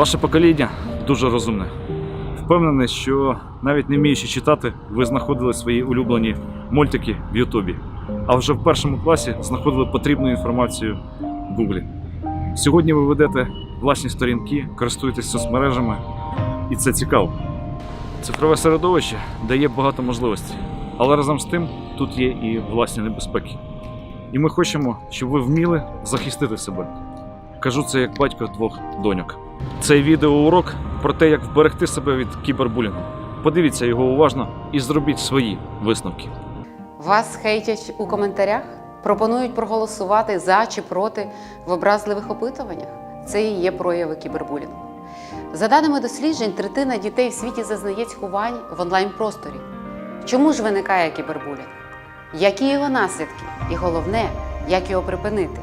Ваше покоління дуже розумне. Впевнений, що навіть не вміючи читати, ви знаходили свої улюблені мультики в Ютубі. А вже в першому класі знаходили потрібну інформацію в Гуглі. Сьогодні ви ведете власні сторінки, користуєтесь соцмережами, і це цікаво. Цифрове середовище дає багато можливостей, але разом з тим тут є і власні небезпеки. І ми хочемо, щоб ви вміли захистити себе. Кажу це як батько двох доньок. Цей відеоурок про те, як вберегти себе від кібербулінгу. Подивіться його уважно і зробіть свої висновки. Вас хейтять у коментарях? Пропонують проголосувати за чи проти в образливих опитуваннях? Це і є прояви кібербулінгу. За даними досліджень, третина дітей в світі зазнає цькувань в онлайн-просторі. Чому ж виникає кібербулінг? Які його наслідки? І головне, як його припинити?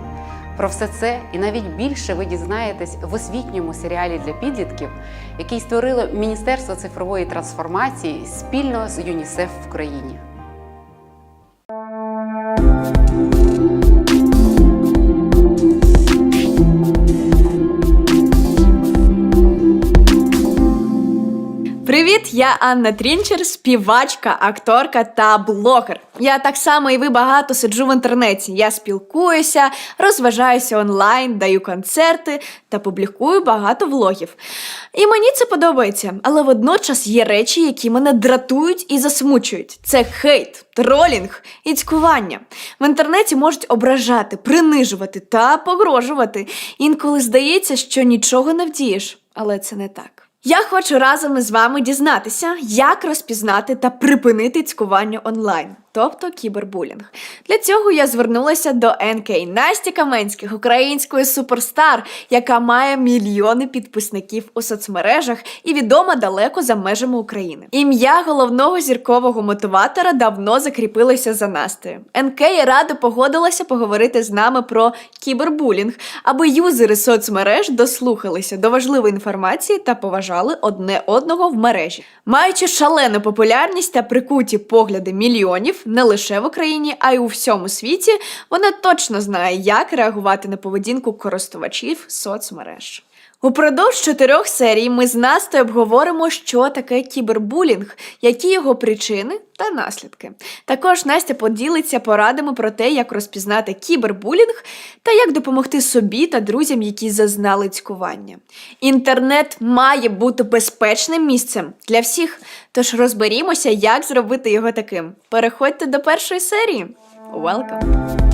Про все це і навіть більше ви дізнаєтесь в освітньому серіалі для підлітків, який створило Міністерство цифрової трансформації спільно з ЮНІСЕФ в країні. Привіт, я Анна Трінчер, співачка, акторка та блогер. Я так само і ви багато сиджу в інтернеті. Я спілкуюся, розважаюся онлайн, даю концерти та публікую багато влогів. І мені це подобається, але водночас є речі, які мене дратують і засмучують. Це хейт, тролінг і цькування. В інтернеті можуть ображати, принижувати та погрожувати. Інколи здається, що нічого не вдієш, але це не так. Я хочу разом із вами дізнатися, як розпізнати та припинити цькування онлайн, тобто кібербулінг. Для цього я звернулася до НК Насті Каменських, української суперстар, яка має мільйони підписників у соцмережах і відома далеко за межами України. Ім'я головного зіркового мотиватора давно закріпилося за Настею. НК радо погодилася поговорити з нами про кібербулінг, аби юзери соцмереж дослухалися до важливої інформації та поважали одне одного в мережі. Маючи шалену популярність та прикуті погляди мільйонів не лише в Україні, а й у всьому світі, вона точно знає, як реагувати на поведінку користувачів соцмереж. Упродовж чотирьох серій ми з Настою обговоримо, що таке кібербулінг, які його причини та наслідки. Також Настя поділиться порадами про те, як розпізнати кібербулінг та як допомогти собі та друзям, які зазнали цькування. Інтернет має бути безпечним місцем для всіх, тож розберімося, як зробити його таким. Переходьте до першої серії. Welcome!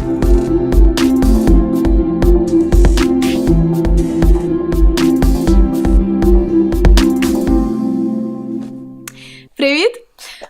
Привіт!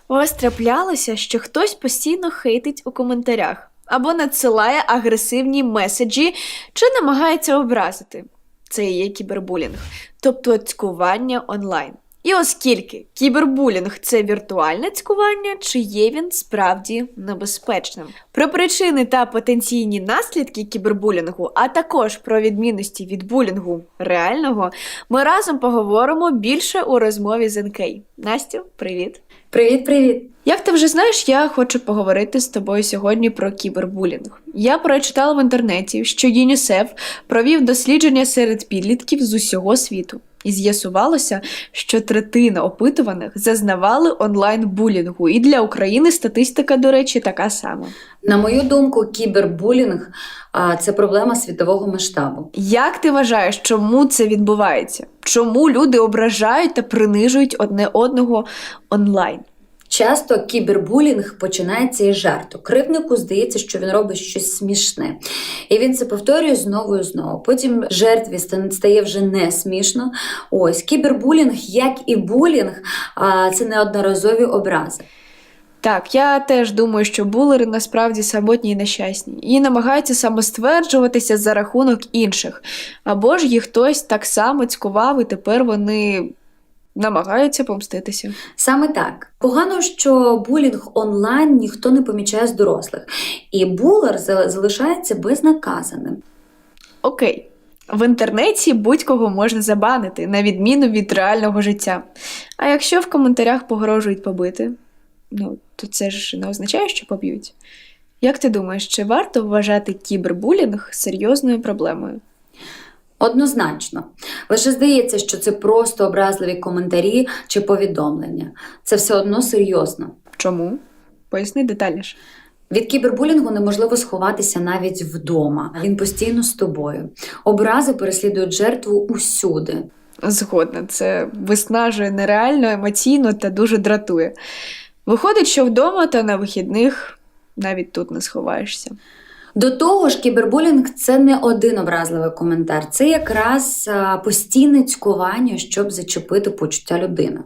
У вас траплялося, що хтось постійно хейтить у коментарях або надсилає агресивні меседжі чи намагається образити. Це і є кібербулінг, тобто цькування онлайн. І оскільки кібербулінг це віртуальне цькування, чи є він справді небезпечним? Про причини та потенційні наслідки кібербулінгу, а також про відмінності від булінгу реального, ми разом поговоримо більше у розмові з НК. Настю, привіт! Привіт, привіт! Як ти вже знаєш, я хочу поговорити з тобою сьогодні про кібербулінг. Я прочитала в інтернеті, що ЮНІСЕФ провів дослідження серед підлітків з усього світу. І з'ясувалося, що третина опитуваних зазнавали онлайн-булінгу. І для України статистика, до речі, така сама. На мою думку, кібербулінг а, це проблема світового масштабу. Як ти вважаєш, чому це відбувається? Чому люди ображають та принижують одне одного онлайн? Часто кібербулінг починається із жарту. Кривнику здається, що він робить щось смішне. І він це повторює знову і знову. Потім жертві стає вже не смішно. Ось кібербулінг, як і булінг, це неодноразові образи. Так, я теж думаю, що булери насправді самотні і нещасні, і намагаються самостверджуватися за рахунок інших. Або ж їх хтось так само цькував, і тепер вони намагаються помститися. Саме так. Погано, що булінг онлайн ніхто не помічає з дорослих, і булер за- залишається безнаказаним. Окей. В інтернеті будь-кого можна забанити, на відміну від реального життя. А якщо в коментарях погрожують побити, ну, то це ж не означає, що поб'ють. Як ти думаєш, чи варто вважати кібербулінг серйозною проблемою? Однозначно. Лише здається, що це просто образливі коментарі чи повідомлення. Це все одно серйозно. Чому? Поясни детальніше. Від кібербулінгу неможливо сховатися навіть вдома. Він постійно з тобою. Образи переслідують жертву усюди. Згодна, це виснажує нереально, емоційно та дуже дратує. Виходить, що вдома та на вихідних навіть тут не сховаєшся. До того ж, кібербулінг це не один образливий коментар, це якраз постійне цькування, щоб зачепити почуття людини.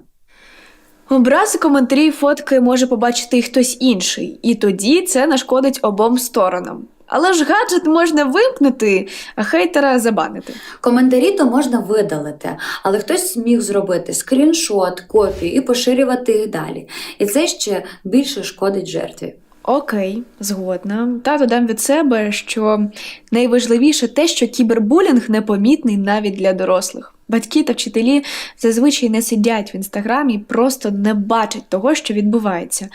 Образи, коментарі, і фотки може побачити і хтось інший, і тоді це нашкодить обом сторонам. Але ж гаджет можна вимкнути, а хейтера забанити. Коментарі то можна видалити, але хтось міг зробити скріншот, копію і поширювати їх далі. І це ще більше шкодить жертві. Окей, згодна. Та додам від себе, що найважливіше те, що кібербулінг непомітний навіть для дорослих. Батьки та вчителі зазвичай не сидять в інстаграмі просто не бачать того, що відбувається,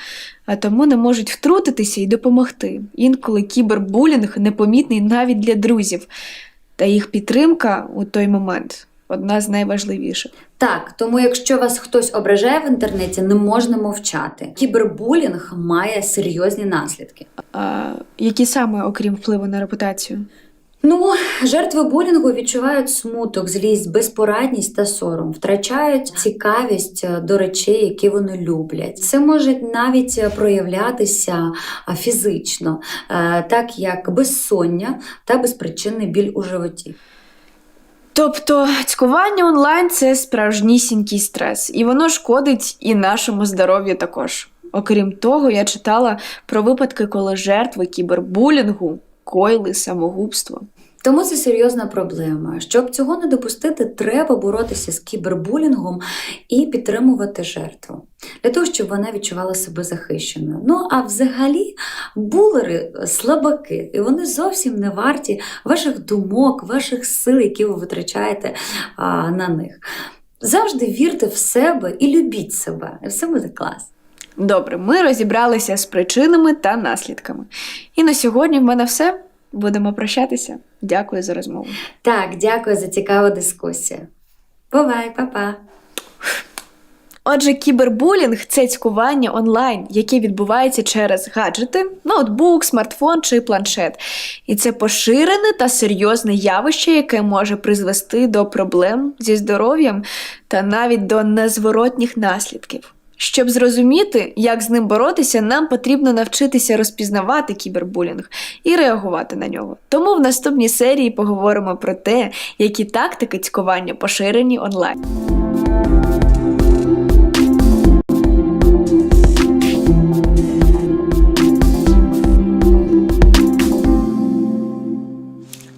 а тому не можуть втрутитися і допомогти. Інколи кібербулінг непомітний навіть для друзів, та їх підтримка у той момент одна з найважливіших. Так, тому якщо вас хтось ображає в інтернеті, не можна мовчати. Кібербулінг має серйозні наслідки. А які саме, окрім впливу на репутацію? Ну, жертви булінгу відчувають смуток, злість, безпорадність та сором, втрачають цікавість е, до речей, які вони люблять. Це може навіть е, проявлятися фізично, е, так як безсоння та безпричинний біль у животі. Тобто цькування онлайн це справжнісінький стрес, і воно шкодить і нашому здоров'ю також. Окрім того, я читала про випадки, коли жертви кібербулінгу коїли самогубство. Тому це серйозна проблема. Щоб цього не допустити, треба боротися з кібербулінгом і підтримувати жертву для того, щоб вона відчувала себе захищеною. Ну а взагалі, булери слабаки, і вони зовсім не варті ваших думок, ваших сил, які ви витрачаєте а, на них. Завжди вірте в себе і любіть себе, і все буде клас. Добре, ми розібралися з причинами та наслідками. І на сьогодні в мене все. Будемо прощатися. Дякую за розмову. Так, дякую за цікаву дискусію. Бувай, па-па! Отже, кібербулінг це цькування онлайн, яке відбувається через гаджети, ноутбук, смартфон чи планшет. І це поширене та серйозне явище, яке може призвести до проблем зі здоров'ям та навіть до незворотніх наслідків. Щоб зрозуміти, як з ним боротися, нам потрібно навчитися розпізнавати кібербулінг і реагувати на нього. Тому в наступній серії поговоримо про те, які тактики цькування поширені онлайн.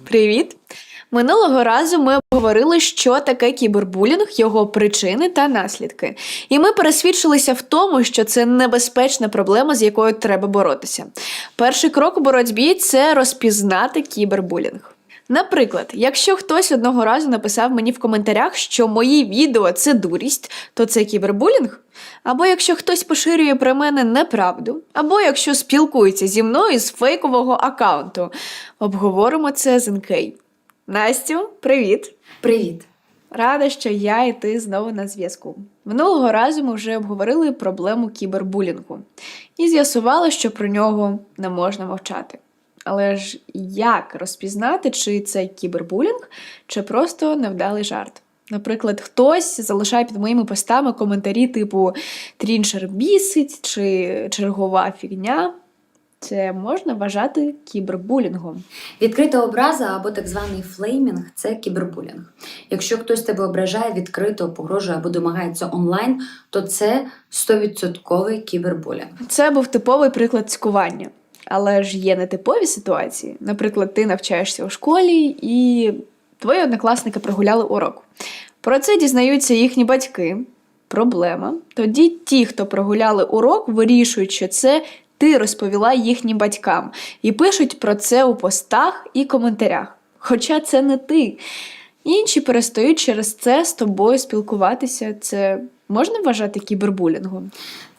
Привіт! Минулого разу ми обговорили, що таке кібербулінг, його причини та наслідки. І ми пересвідчилися в тому, що це небезпечна проблема, з якою треба боротися. Перший крок у боротьбі це розпізнати кібербулінг. Наприклад, якщо хтось одного разу написав мені в коментарях, що мої відео це дурість, то це кібербулінг. Або якщо хтось поширює про мене неправду, або якщо спілкується зі мною з фейкового аккаунту. Обговоримо це з НК. Настю, привіт! Привіт! Рада, що я і ти знову на зв'язку. Минулого разу ми вже обговорили проблему кібербулінгу і з'ясували, що про нього не можна мовчати. Але ж як розпізнати, чи це кібербулінг, чи просто невдалий жарт? Наприклад, хтось залишає під моїми постами коментарі типу Тріншер бісить чи чергова фігня. Це можна вважати кібербулінгом. Відкрита образа або так званий флеймінг це кібербулінг. Якщо хтось тебе ображає відкрито, погрожує або домагається онлайн, то це 100% кібербулінг. Це був типовий приклад цькування. Але ж є нетипові ситуації. Наприклад, ти навчаєшся у школі і твої однокласники прогуляли урок. Про це дізнаються їхні батьки. Проблема. Тоді ті, хто прогуляли урок, вирішують, що це ти розповіла їхнім батькам, і пишуть про це у постах і коментарях. Хоча це не ти. Інші перестають через це з тобою спілкуватися. Це можна вважати кібербулінгом?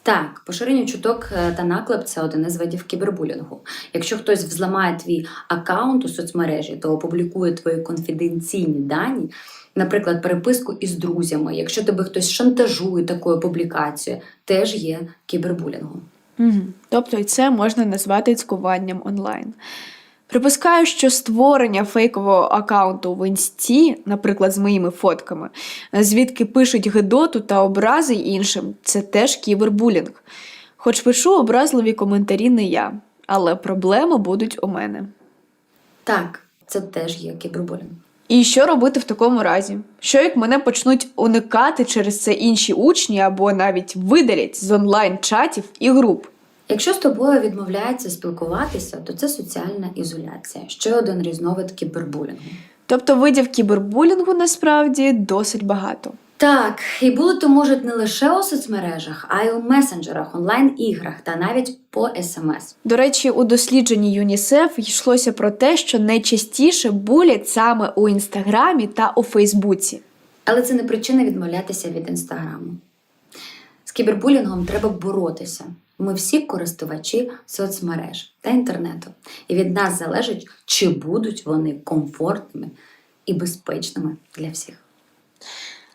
Так, поширення чуток е, та наклеп це один із видів кібербулінгу. Якщо хтось взламає твій аккаунт у соцмережі, то опублікує твої конфіденційні дані, наприклад, переписку із друзями. Якщо тебе хтось шантажує такою публікацією, теж є кібербулінгом. Угу. Тобто і це можна назвати цькуванням онлайн. Припускаю, що створення фейкового аккаунту в інсті, наприклад, з моїми фотками, звідки пишуть гидоту та образи іншим, це теж кібербулінг. Хоч пишу образливі коментарі не я, але проблеми будуть у мене. Так, це теж є кібербулінг. І що робити в такому разі? Що як мене почнуть уникати через це інші учні або навіть видалять з онлайн-чатів і груп? Якщо з тобою відмовляється спілкуватися, то це соціальна ізоляція, ще один різновид кібербулінгу. Тобто видів кібербулінгу насправді досить багато. Так, і булити можуть не лише у соцмережах, а й у месенджерах, онлайн-іграх та навіть по смс. До речі, у дослідженні ЮНІСЕФ йшлося про те, що найчастіше булять саме у інстаграмі та у Фейсбуці. Але це не причина відмовлятися від інстаграму. З кібербулінгом треба боротися. Ми всі користувачі соцмереж та інтернету, і від нас залежить, чи будуть вони комфортними і безпечними для всіх.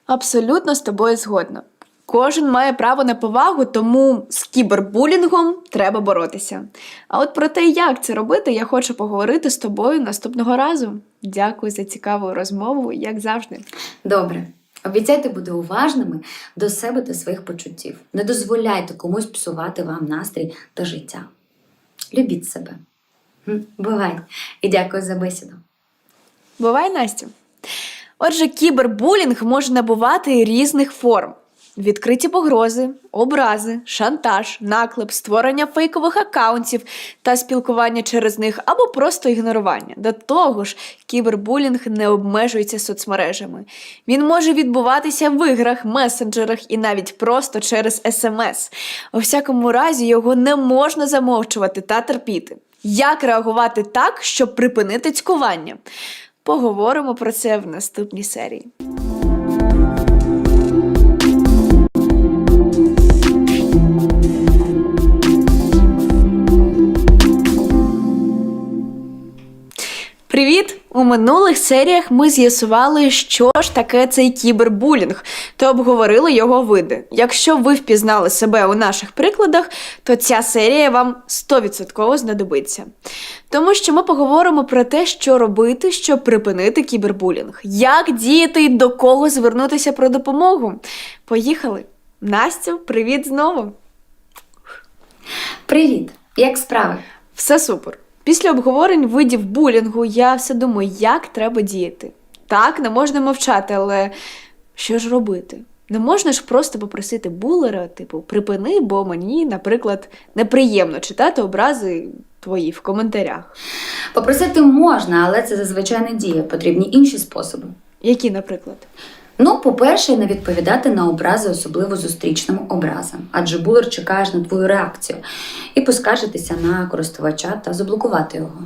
Абсолютно з тобою згодна. Кожен має право на повагу, тому з кібербулінгом треба боротися. А от про те, як це робити, я хочу поговорити з тобою наступного разу. Дякую за цікаву розмову, як завжди. Добре. Обіцяйте бути уважними до себе та своїх почуттів. Не дозволяйте комусь псувати вам настрій та життя. Любіть себе. Бувай. І дякую за бесіду. Бувай, Настя. Отже, кібербулінг може набувати різних форм: відкриті погрози, образи, шантаж, наклеп, створення фейкових акаунтів та спілкування через них або просто ігнорування. До того ж, кібербулінг не обмежується соцмережами. Він може відбуватися в іграх, месенджерах і навіть просто через смс. У всякому разі, його не можна замовчувати та терпіти. Як реагувати так, щоб припинити цькування? Поговоримо про це в наступній серії. У минулих серіях ми з'ясували, що ж таке цей кібербулінг, та обговорили його види. Якщо ви впізнали себе у наших прикладах, то ця серія вам 100% знадобиться. Тому що ми поговоримо про те, що робити, щоб припинити кібербулінг, як діяти і до кого звернутися про допомогу. Поїхали! Настю, привіт знову! Привіт! Як справи? Все супер. Після обговорень видів булінгу я все думаю, як треба діяти. Так, не можна мовчати, але що ж робити? Не можна ж просто попросити булера, типу, припини, бо мені, наприклад, неприємно читати образи твої в коментарях. Попросити можна, але це зазвичай не діє. Потрібні інші способи. Які, наприклад? Ну, по-перше, не відповідати на образи, особливо зустрічним образам, адже булер чекає на твою реакцію і поскаржитися на користувача та заблокувати його.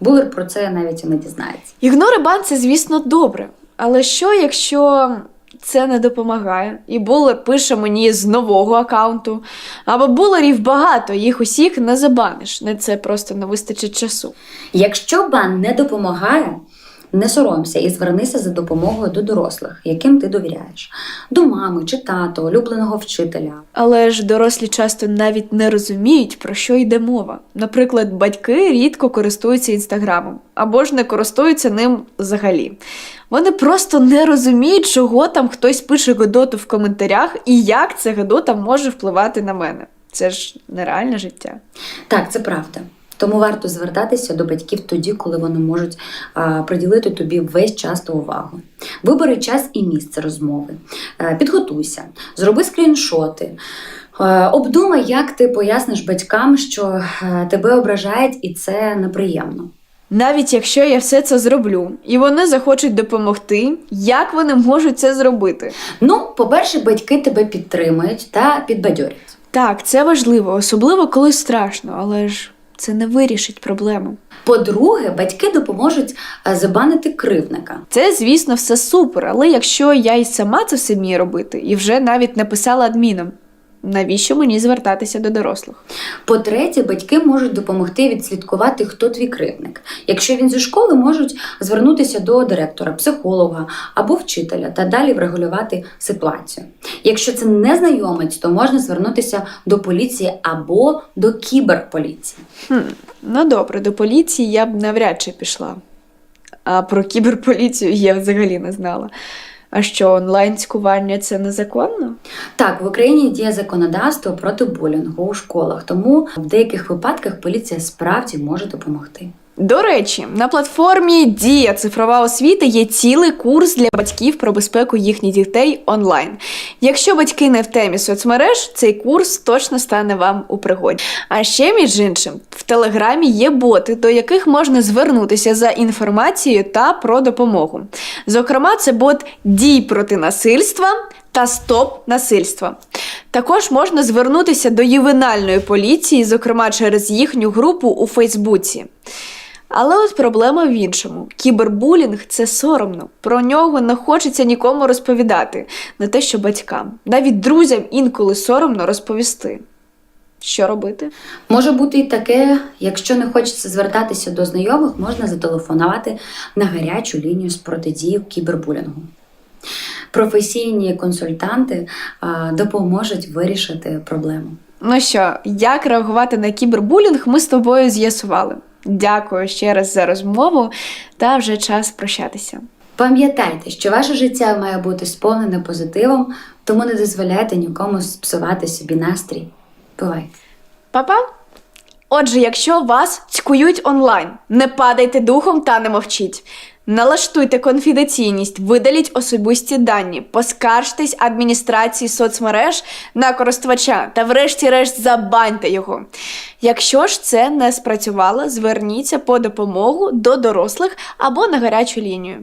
Булер про це навіть і не дізнається. Ігнори бан це, звісно, добре. Але що, якщо це не допомагає, і булер пише мені з нового аккаунту, або булерів багато, їх усіх не забаниш, не це просто не вистачить часу. Якщо бан не допомагає, не соромся і звернися за допомогою до дорослих, яким ти довіряєш, до мами чи тата, улюбленого вчителя. Але ж дорослі часто навіть не розуміють, про що йде мова. Наприклад, батьки рідко користуються інстаграмом або ж не користуються ним взагалі. Вони просто не розуміють, чого там хтось пише Гедоту в коментарях і як ця Гедота може впливати на мене. Це ж нереальне життя. Так, це правда. Тому варто звертатися до батьків тоді, коли вони можуть а, приділити тобі весь час та увагу. Вибери час і місце розмови, Е, підготуйся, зроби скріншоти. Е, Обдумай, як ти поясниш батькам, що е, тебе ображають, і це неприємно. Навіть якщо я все це зроблю, і вони захочуть допомогти, як вони можуть це зробити? Ну, по-перше, батьки тебе підтримують та підбадьорять. Так, це важливо, особливо коли страшно, але ж це не вирішить проблему. По-друге, батьки допоможуть е, забанити кривника. Це, звісно, все супер, але якщо я і сама це все вмію робити і вже навіть написала адмінам, Навіщо мені звертатися до дорослих? По-третє, батьки можуть допомогти відслідкувати, хто твій кривник. Якщо він зі школи, можуть звернутися до директора, психолога або вчителя та далі врегулювати ситуацію. Якщо це незнайомець, то можна звернутися до поліції або до кіберполіції. Хм, ну добре, до поліції я б навряд чи пішла. А про кіберполіцію я взагалі не знала. А що, онлайн цькування це незаконно? Так, в Україні діє законодавство проти булінгу у школах, тому в деяких випадках поліція справді може допомогти. До речі, на платформі Дія цифрова освіта є цілий курс для батьків про безпеку їхніх дітей онлайн. Якщо батьки не в темі соцмереж, цей курс точно стане вам у пригоді. А ще, між іншим, в телеграмі є боти, до яких можна звернутися за інформацією та про допомогу. Зокрема, це бот дій проти насильства та стоп насильства. Також можна звернутися до ювенальної поліції, зокрема через їхню групу у Фейсбуці. Але от проблема в іншому: кібербулінг це соромно. Про нього не хочеться нікому розповідати, не те, що батькам. Навіть друзям інколи соромно розповісти. Що робити? Може бути і таке, якщо не хочеться звертатися до знайомих, можна зателефонувати на гарячу лінію з протидії кібербулінгу. Професійні консультанти допоможуть вирішити проблему. Ну що, як реагувати на кібербулінг, ми з тобою з'ясували. Дякую ще раз за розмову, та вже час прощатися. Пам'ятайте, що ваше життя має бути сповнене позитивом, тому не дозволяйте нікому псувати собі настрій. Бувай! Па-па! Отже, якщо вас цькують онлайн, не падайте духом та не мовчіть. Налаштуйте конфіденційність, видаліть особисті дані, поскаржтесь адміністрації соцмереж на користувача та, врешті-решт, забаньте його. Якщо ж це не спрацювало, зверніться по допомогу до дорослих або на гарячу лінію.